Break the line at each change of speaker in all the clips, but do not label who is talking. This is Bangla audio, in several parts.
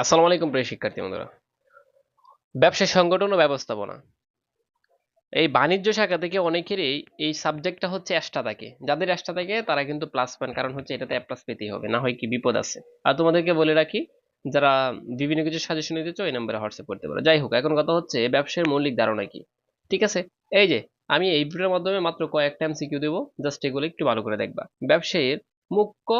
আসসালামু আলাইকুম প্রিয় শিক্ষার্থী বন্ধুরা। ব্যবসা সংগঠন ও ব্যবস্থাপনা। এই বাণিজ্য শাখা থেকে অনেকেরই এই সাবজেক্টটা হচ্ছে এক্সট্রা থাকে যাদের এক্সট্রা থাকে তারা কিন্তু প্লাস পান কারণ হচ্ছে এটাতে প্লাস পেতেই হবে, না হয় কি বিপদ আছে। আর তোমাদেরকে বলে রাখি, যারা বিভিন্ন কিছু সাজেশন নিতে চাও এই নাম্বারে হোয়াটসঅ্যাপ করতে পারো। যাই হোক, এখন কথা হচ্ছে ব্যবসার মৌলিক ধারণা কি? ঠিক আছে? এই যে, আমি এই ভিডিওর মাধ্যমে মাত্র কয়েকটা এমসিকিউ দেবো জাস্ট এগুলো একটু ভালো করে দেখবা। ব্যবসায়ের মুখ্য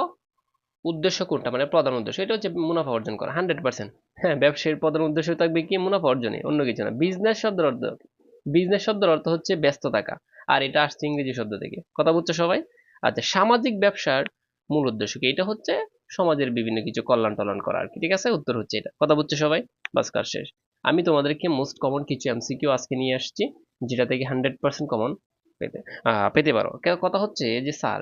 উদ্দেশ্য কোনটা? মানে প্রধান উদ্দেশ্য। এটা হচ্ছে মুনাফা অর্জন করা। হান্ড্রেড পার্সেন্ট হ্যাঁ ব্যবসায়ীর প্রধান উদ্দেশ্য থাকবে কি? মুনাফা অর্জনে অন্য কিছু না। বিজনেস শব্দের অর্থ বিজনেস শব্দের অর্থ হচ্ছে ব্যস্ত থাকা। আর এটা আসছে ইংরেজি শব্দ থেকে। কথা বুঝছ সবাই? আচ্ছা সামাজিক ব্যবসার মূল উদ্দেশ্য কি? এটা হচ্ছে সমাজের বিভিন্ন কিছু কল্যাণ টল্যাণ করা আর কি। ঠিক আছে? উত্তর হচ্ছে এটা। কথা বুঝছ সবাই? বাস, কাজ শেষ। আমি তোমাদেরকে মোস্ট কমন কিছু এমসিকিউ আজকে নিয়ে আসছি, যেটা থেকে হান্ড্রেড পার্সেন্ট কমন পেতে পেতে পারো। কথা হচ্ছে যে স্যার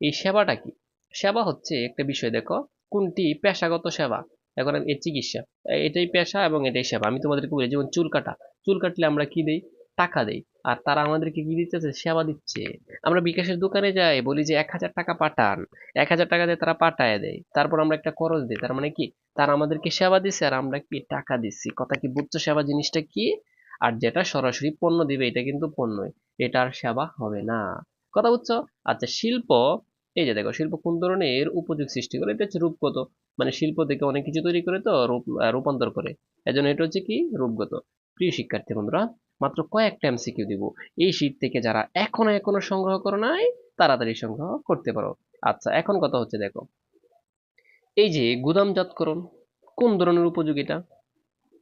এই সেবাটা কি? সেবা হচ্ছে একটা বিষয়, দেখো। কোনটি? পেশাগত সেবা। এখন এই চিকিৎসা। এটাই পেশা এবং এটাই সেবা। আমি তোমাদেরকে বলি, যেমন চুল কাটা। চুল কাটলে আমরা কি দেই? টাকা দেই। আর তারা আমাদেরকে কি দিতেছে সেবা দিচ্ছে। আমরা বিকাশের দোকানে যাই, বলি যে এক হাজার টাকা পাঠান। এক হাজার টাকা দিয়ে তারা পাঠায় দেয়। তারপর আমরা একটা খরচ দিই। তার মানে কি? তারা আমাদেরকে সেবা দিচ্ছে আর আমরা কি টাকা দিচ্ছি কথা কি বুঝছ? সেবা জিনিসটা কি? আর যেটা সরাসরি পণ্য দিবে, এটা কিন্তু পণ্যই। এটা আর সেবা হবে না। কথা বুঝছ? আচ্ছা শিল্প এই যে দেখো, শিল্প কোন ধরনের উপযোগ সৃষ্টি করে, এটা হচ্ছে রূপগত মানে শিল্প থেকে অনেক কিছু তৈরি করে তো, রূপ রূপান্তর করে। এজন্য এটা হচ্ছে কি? রূপগত প্রিয় শিক্ষার্থী বন্ধুরা, মাত্র কয়েকটা এমসিকিউ দিব। এই শীট থেকে যারা এখনও এখনও সংগ্রহ করো নাই, তাড়াতাড়ি সংগ্রহ করতে পারো। আচ্ছা এখন কথা হচ্ছে দেখো, এই যে গুদামজাতকরণ কোন ধরনের উপযোগ এটা।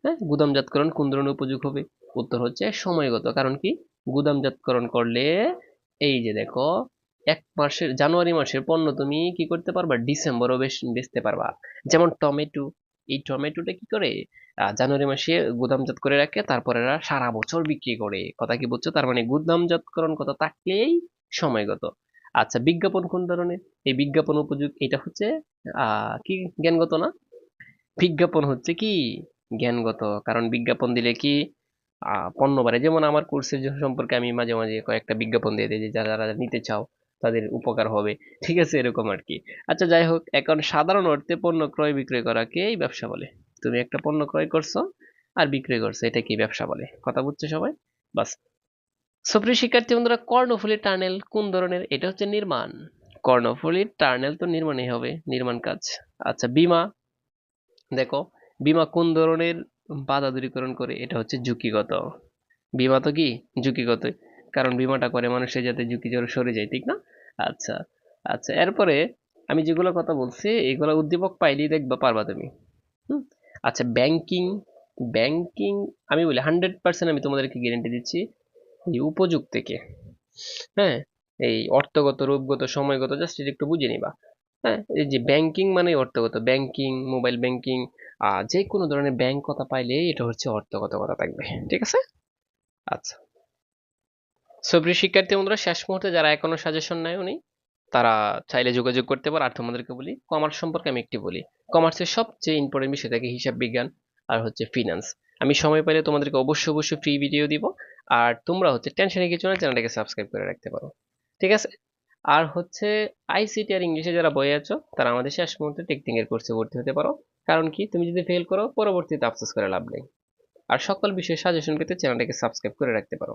হ্যাঁ গুদামজাতকরণ কোন ধরনের উপযোগ হবে। উত্তর হচ্ছে সময়গত। কারণ কি? গুদামজাতকরণ করলে, এই যে দেখো এক মাসের, জানুয়ারি মাসের পণ্য তুমি কি করতে পারবা? ডিসেম্বরও বেশ বেচতে পারবা। যেমন টমেটো, এই টমেটোটা কি করে? জানুয়ারি মাসে গুদামজাত করে রাখে, তারপরে এরা সারা বছর বিক্রি করে। কথা কি বুঝছ? তার মানে গুদামজাতকরণ কথা থাকলেই সময়গত। আচ্ছা বিজ্ঞাপন কোন ধরনের? এই বিজ্ঞাপন উপযোগ এটা হচ্ছে কি জ্ঞানগত না? বিজ্ঞাপন হচ্ছে কি? জ্ঞানগত। কারণ বিজ্ঞাপন দিলে কি পণ্য বাড়ে। যেমন আমার কোর্সের সম্পর্কে আমি মাঝে মাঝে কয়েকটা বিজ্ঞাপন দিয়ে দিই যে, যারা যারা নিতে চাও তাদের উপকার হবে। ঠিক আছে, এরকম আর কি আচ্ছা যাই হোক, এখন সাধারণ অর্থে পণ্য ক্রয় বিক্রয় করাকেই ব্যবসা বলে? তুমি একটা পণ্য ক্রয় করছ আর বিক্রয় করছ, এটা কি ব্যবসা বলে? কথা বুঝছ সবাই? বাস। সুপ্রিয় শিক্ষার্থী বন্ধুরা কর্ণফুলীর টার্নেল কোন ধরনের? এটা হচ্ছে নির্মাণ। কর্ণফুলীর টার্নেল তো নির্মাণই হবে, নির্মাণ কাজ। আচ্ছা বিমা। দেখো, বিমা কোন ধরনের বাধা দূরীকরণ করে? এটা হচ্ছে ঝুঁকিগত। বিমা তো কি? ঝুঁকিগত কারণ বিমাটা করে মানুষের যাতে ঝুঁকি জোরে সরে যায়, ঠিক না? আচ্ছা আচ্ছা এরপরে আমি যেগুলো কথা বলছি, এগুলো উদ্দীপক পাইলেই দেখবা পারবা তুমি। হুম? আচ্ছা ব্যাংকিং ব্যাংকিং আমি বলি হান্ড্রেড পার্সেন্ট আমি তোমাদেরকে গ্যারেন্টি দিচ্ছি, এই উপযোগ থেকে হ্যাঁ এই অর্থগত, রূপগত, সময়গত জাস্ট এটা একটু বুঝে নিবা। হ্যাঁ এই যে ব্যাংকিং মানে অর্থগত ব্যাংকিং মোবাইল ব্যাংকিং যে কোনো ধরনের ব্যাংক কথা পাইলে এটা হচ্ছে অর্থগত কথা থাকবে, ঠিক আছে? আচ্ছা। সুপ্রিয় শিক্ষার্থী বন্ধুরা, শেষ মুহূর্তে যারা এখনও সাজেশন নেয় উনি তারা চাইলে যোগাযোগ করতে পারে। আর তোমাদেরকে বলি কমার্স সম্পর্কে আমি একটি বলি। কমার্সের সবচেয়ে ইম্পর্টেন্ট বিষয় থাকে হিসাব বিজ্ঞান আর হচ্ছে ফিনান্স আমি সময় পেলে তোমাদেরকে অবশ্যই অবশ্যই ফ্রি ভিডিও দিব। আর তোমরা হচ্ছে টেনশনে কিছু না, চ্যানেলটাকে সাবস্ক্রাইব করে রাখতে পারো। ঠিক আছে? আর হচ্ছে আইসিটি আর ইংলিশে যারা বই আছো, তারা আমাদের শেষ মুহূর্তে টেকনিক এর কোর্সে ভর্তি হতে পারো। কারণ কি? তুমি যদি ফেল করো, পরবর্তীতে আফসোস করে লাভ নেই। আর সকল বিষয়ে সাজেশন পেতে চ্যানেলটাকে সাবস্ক্রাইব করে রাখতে পারো।